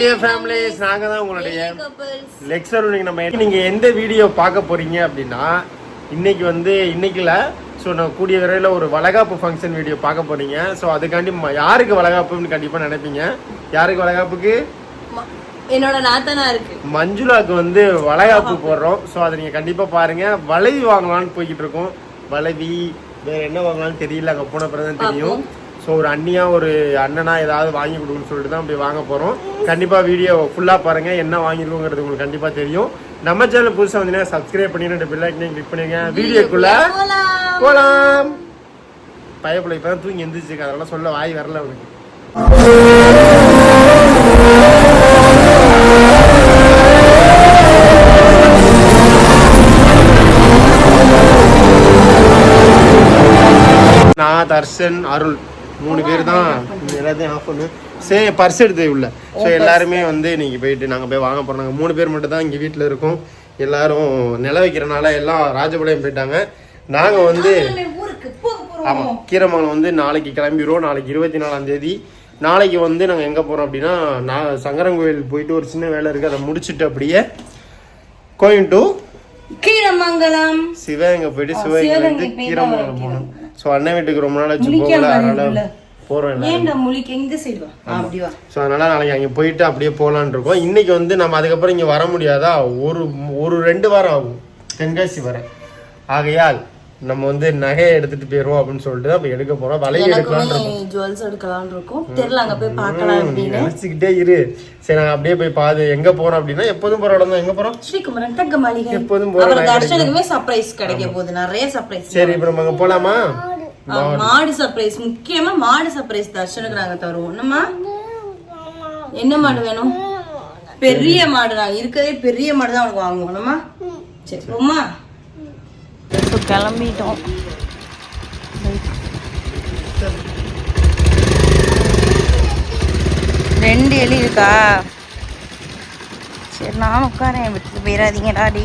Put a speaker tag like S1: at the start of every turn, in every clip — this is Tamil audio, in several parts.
S1: டியர் ஃபேமிலிஸ் நாங்க தான் உங்களுடைய. லெக்சர் இன்னைக்கு நம்ம நீங்க எந்த வீடியோ பார்க்க போறீங்க அப்படின்னா இன்னைக்கு வந்து இன்னைக்குல ஸோ நான் கூடிய விரைவில் ஒரு வளகாப்பு ஃபங்க்ஷன் வீடியோ பார்க்க போறீங்க. ஸோ அதுக்காண்டி யாருக்கு வளகாப்புன்னு கண்டிப்பாக நினைப்பீங்க? யாருக்கு வளகாப்புக்கு?
S2: என்னோட நாத்தனா இருக்கு
S1: மஞ்சுளாக்கு வந்து வளைகாப்பு போடுறோம். ஸோ அதை நீங்கள் கண்டிப்பாக பாருங்க. வளைவி வாங்கலாம்னு போய்கிட்டு இருக்கோம். வளைவி வேற என்ன வாங்கலாம்னு தெரியல அங்கே போன பிறகு தான் தெரியும். ஸோ ஒரு அண்ணியாக ஒரு அண்ணனாக ஏதாவது வாங்கி கொடுக்குன்னு சொல்லிட்டு தான் போய் வாங்க போகிறோம் கண்டிப்பாக வீடியோ ஃபுல்லாக பாருங்கள் என்ன வாங்கிருக்கோங்கிறது உங்களுக்கு கண்டிப்பாக தெரியும். நம்ம சேனல் புதுசாக வந்தீங்கன்னா சப்ஸ்கிரைப் பண்ணி ரெண்டு கிளிக் பண்ணிருங்க வீடியோக்குள்ளே போகலாம் பயப்பிள்ளை இப்போ தான் தூங்கி எந்திரிச்சு அதெல்லாம் சொல்ல வாய் வரல அவனுக்கு. நான் தர்ஷன் அருள். மூணு பேர் தான். எல்லாத்தையும் ஆஃப் பண்ணு. சரி பர்ஸ் எடுத்து உள்ள. ஸோ எல்லாருமே வந்து நீங்க போயிட்டு நாங்கள் போய் வாங்க போறோம். நாங்கள் மூணு பேர் மட்டும் தான் இங்கே வீட்டில் இருக்கோம். எல்லாரும் நில வைக்கிறனால எல்லாம் ராஜபாளையம் போயிட்டாங்க. நாங்கள் வந்து ஆமாம் கீரமங்கலம் வந்து நாளைக்கு கிளம்பிடுவோம் நாளைக்கு இருபத்தி நாலாம் தேதி. நாளைக்கு வந்து நாங்கள் எங்கே போகிறோம் அப்படின்னா நான் சங்கரங்கோயில் போயிட்டு ஒரு சின்ன வேலை இருக்குது அதை முடிச்சுட்டு அப்படியே கோயம் டு
S2: கீழமங்கலம்
S1: சிவகங்கை போயிட்டு சிவகங்கை வந்து கீரமங்கலம் போகணும். ஸோ அண்ணன் வீட்டுக்கு ரொம்ப நாள் ஆச்சு போகல. அதனால போகிறோம் ஸோ அதனால நாளைக்கு அங்கே போயிட்டு அப்படியே போகலான்னு இருக்கோம். இன்னைக்கு வந்து நம்ம அதுக்கப்புறம் இங்கே வர முடியாதா? ஒரு ஒரு ரெண்டு வாரம் ஆகும். தென்காசி வர. ஆகையால் நம்ம வந்து நகையை எடுத்துட்டு போயிடுவோம் அப்படின்னு சொல்லிட்டு இப்போ எடுக்க போறோம். வலையை எடுக்கலாம்னு
S2: ஜுவல்ஸ் எடுக்கலாம்னு இருக்கோம். தெரியல அங்க போய் பார்க்கலாம் அப்படின்னு.
S1: நினைச்சுக்கிட்டே இரு. சரி நாங்கள் அப்படியே போய் பாது எங்க போறோம் அப்படின்னா எப்போதும் போற இடம் தான். எங்க போறோம்?
S2: ஸ்ரீகுமரன் தங்க மாளிகை.
S1: எப்போதும் போற
S2: தர்ஷனுக்குமே சர்ப்ரைஸ் கிடைக்க. போகுது. நிறைய சர்ப்ரைஸ்
S1: சரி இப்போ நம்ம அங்க போலாமா?
S2: மாடு. சர்ப்ரைஸ் முக்கியமா மாடு சர்ப்ரைஸ் தர்ஷனுக்கு நாங்க தருவோம். என்னம்மா? என்ன மாடு வேணும்? பெரிய மாடு நான் இருக்கதே பெரிய மாடு தான் உனக்கு வாங்குவோம். என்னம்மா? சரி போமா இப்போ கிளம்பிட்டோம். ரெண்டு எலி இருக்கா? சரி நானும் உட்காரேன். விட்டுட்டு போயிடாதீங்க டாடி.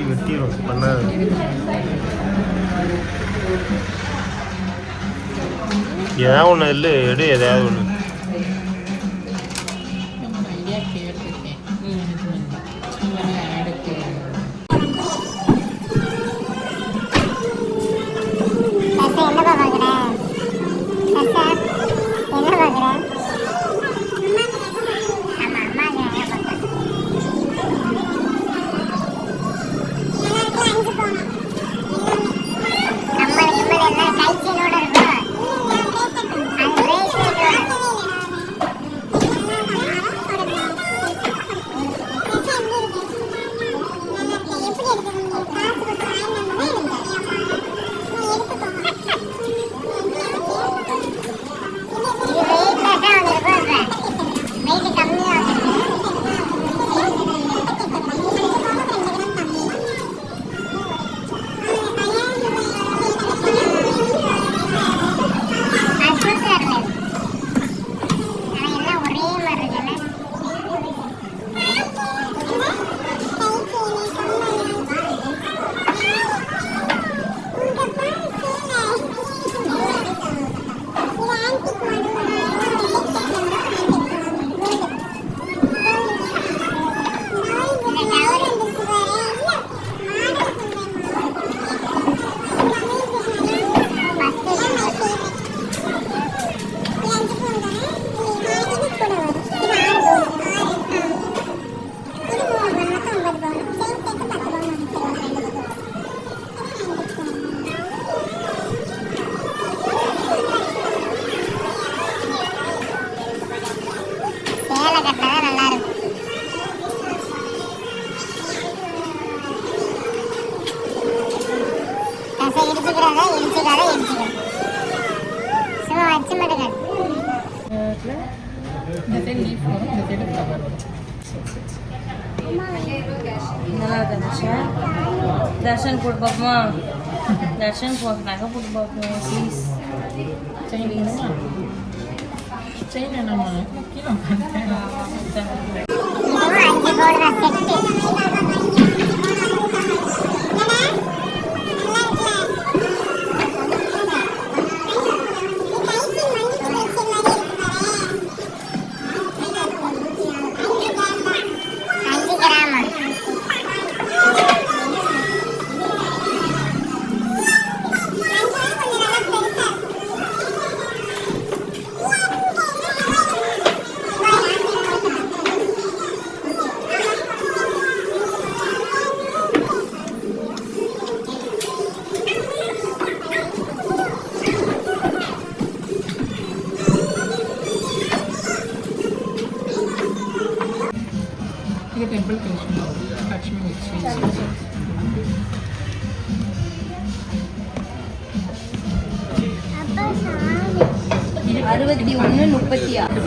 S1: காய் வெட்டிடும் பண்ண ஏதாவது ஒன்று இல்லை எடு எதாவது ஒன்று
S3: லீஃப் வரும் இந்த சைடு ஃப்ளவர் வரும்
S2: நல்லா இருக்கா தர்ஷன் தர்ஷன்
S3: லக்ஷ்மி லக்ஷ்மி வச்சு
S4: அப்பா சாமி
S2: அறுபத்தி ஒன்று முப்பத்தி ஆறு.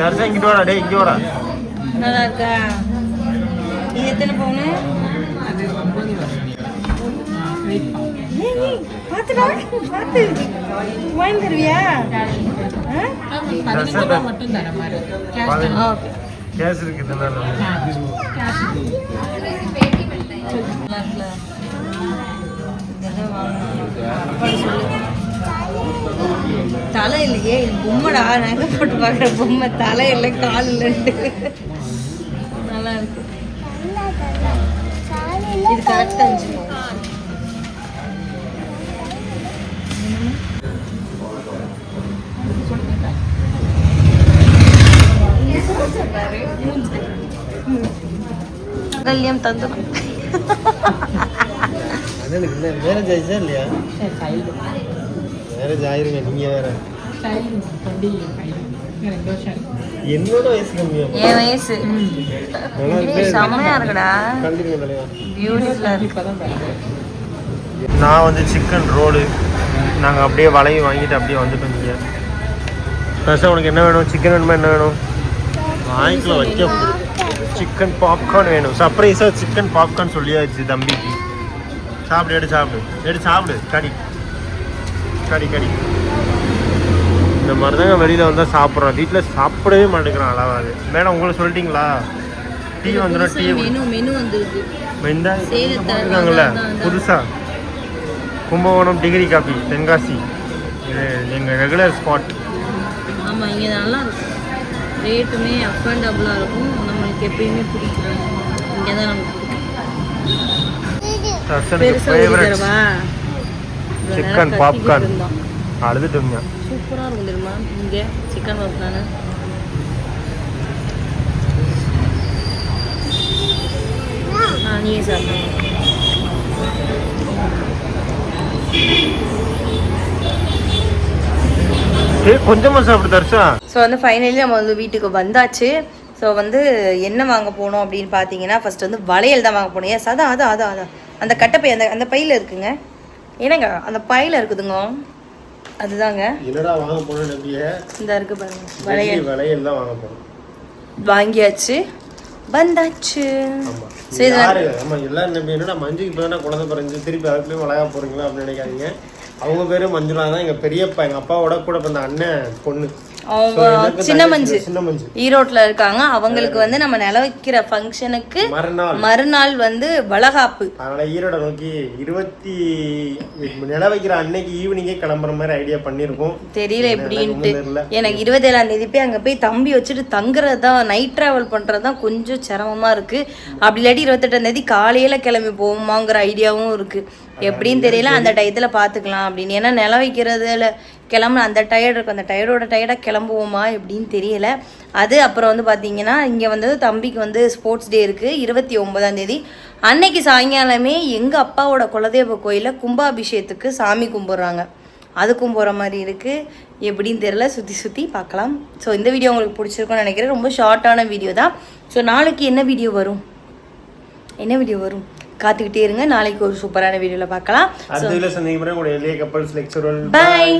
S1: தர்ஷன் இங்கிட்டு வாடா டேய் இங்கே வாடா
S2: நல்லா இருக்கா இது எத்தனை பவுனு
S3: அது ஒம்பது வரும் வெயிட்
S2: பார்த்துடா பார்த்து வாங்கி தருவியா
S3: பதினஞ்சு ரூபா மட்டும்
S2: தலை இல்லையே இது பொம்மைடா நகை போட்டு பார்க்குற பொம்மை தலை இல்லை கால் இல்லைன்ட்டு நல்லா இருக்கு இது கரெக்டாக இருந்துச்சு கல்யாணம் தந்துடும்
S1: இல்லை இல்லையா மேரேஜ் ஆயிருங்க நீங்கள் வேற. என்னோட வயசு கம்மியா
S2: என் வயசு. செம்மையா இருக்குடா. பியூட்டிஃபுல்லா இருக்கு.
S1: நான் வந்து சிக்கன் ரோடு நாங்கள் அப்படியே வளைய வாங்கிட்டு அப்படியே வந்துட்டோம் இங்கே. ஃபர்ஸ்ட் உனக்கு என்ன வேணும்? சிக்கன் வேணுமா என்ன வேணும்? வாங்கிக்கல வைக்க. சிக்கன் பாப்கார்ன் வேணும். சர்ப்ரைஸாக சிக்கன் பாப்கார்ன் சொல்லியாச்சு தம்பிக்கு. சாப்பிடு எடு சாப்பிடு. எடு சாப்பிடு. கடி கடி கடி இந்த மாதிரி தாங்க வெளியில் வந்தால் சாப்பிட்றோம். வீட்டில் சாப்பிடவே மாட்டேங்கிறான் அளவாது மேடம் உங்களை சொல்லிட்டீங்களா? டீ வந்துடும் டீ
S2: மெனு மெனு வந்திருக்கு.
S1: இந்த
S2: சேலத்தை
S1: போட்டிருக்காங்கல்ல
S2: அதான், அதான்.
S1: புதுசா? Kumbakonam degree coffee Tenkasi. இது எங்கள் ரெகுலர் ஸ்பாட்
S2: ஆமா இங்க நல்லா இருக்கும். ரேட்டுமே அஃபோர்டபுளாக இருக்கும். நம்மளுக்கு எப்பயுமே பிடிக்கும். இங்கே தான் நமக்கு
S1: ஃபேவரட் சிக்கன் பாப்கார்ன் அழுதுட்டுங்க.
S2: சூப்பராக இருக்கும் தெரியுமா? இங்கே சிக்கன் பாப்கார்னு ஆ நீயே சாப்பிடு.
S1: ஏ கொஞ்சமாக சாப்பிடு தர்ஷா.
S2: ஸோ வந்து ஃபைனலி நம்ம வந்து வீட்டுக்கு வந்தாச்சு. ஸோ வந்து என்ன வாங்க போனோம் அப்படின்னு பார்த்தீங்கன்னா ஃபர்ஸ்ட் வந்து வளையல் தான் வாங்க போனோம். எஸ் அதான் அதான் அதான் அதான் அந்த கட்டப்பை அந்த அந்த பையில் இருக்குங்க. என்னங்க அந்த பையில் இருக்குதுங்க. அதுதாங்க.
S1: என்னடா வாங்க போனோம் நம்பிய?
S2: இந்த இருக்கு பாருங்க வளையல்.
S1: வளையல் தான் வாங்க போனோம்
S2: வாங்கியாச்சு. வந்தாச்சு. சரி,
S1: யாரு? ஆமா எல்லாரும் நம்பி. என்னடா மஞ்சுக்கு இப்போ குழந்தை பிறந்து திருப்பி அதுக்குள்ளேயும் வளையா போறீங்களா அப்படின்னு நினைக்காதீங்க. அவங்க பேரு மஞ்சுளா தான். எங்க பெரியப்பா எங்க அப்பாவோட கூட பிறந்த அண்ணன் பொண்ணு.
S2: அவங்க சின்ன மஞ்சு ஈரோட்ல இருக்காங்க. அவங்களுக்கு வந்து நம்ம நில வைக்கிற ஃபங்க்ஷனுக்கு
S1: மறுநாள்
S2: வந்து வளகாப்பு.
S1: அதனால ஈரோட நோக்கி இருபத்தி நில வைக்கிற அன்னைக்கு ஈவினிங்கே கிளம்புற மாதிரி ஐடியா பண்ணியிருக்கோம்.
S2: தெரியல எப்படின்ட்டு. எனக்கு இருபத்தேழாம் தேதி போய் அங்கே போய் தம்பி வச்சுட்டு தங்குறது தான் நைட் ட்ராவல் பண்ணுறது தான் கொஞ்சம் சிரமமாக இருக்குது அப்படி இல்லாட்டி இருபத்தெட்டாம் தேதி காலையில் கிளம்பி போகுமாங்கிற ஐடியாவும் இருக்குது எப்படின்னு தெரியல அந்த டயத்தில் பார்த்துக்கலாம் அப்படின்னு. ஏன்னா நில வைக்கிறதுல கிளம்பு அந்த டயர்டு இருக்கும் அந்த டயர்டோட டயர்டாக கிளம்புவோமா எப்படின்னு தெரியல. அது அப்புறம் வந்து பார்த்தீங்கன்னா இங்கே வந்து தம்பிக்கு வந்து ஸ்போர்ட்ஸ் டே இருக்குது இருபத்தி ஒன்பதாம் தேதி. அன்னைக்கு சாயங்காலமே எங்கள் அப்பாவோட குலதெய்வ கோயிலில் கும்பாபிஷேகத்துக்கு சாமி கும்பிட்றாங்க. அதுக்கும் போகிற மாதிரி இருக்குது எப்படின்னு தெரியல. சுற்றி சுற்றி பார்க்கலாம். ஸோ இந்த வீடியோ உங்களுக்கு பிடிச்சிருக்கும்னு நினைக்கிறேன். ரொம்ப ஷார்ட்டான வீடியோ தான். ஸோ நாளைக்கு என்ன வீடியோ வரும்? என்ன வீடியோ வரும்? காத்துக்கிட்டே இருங்க. நாளைக்கு ஒரு சூப்பரான வீடியோவில் பார்க்கலாம். பாய்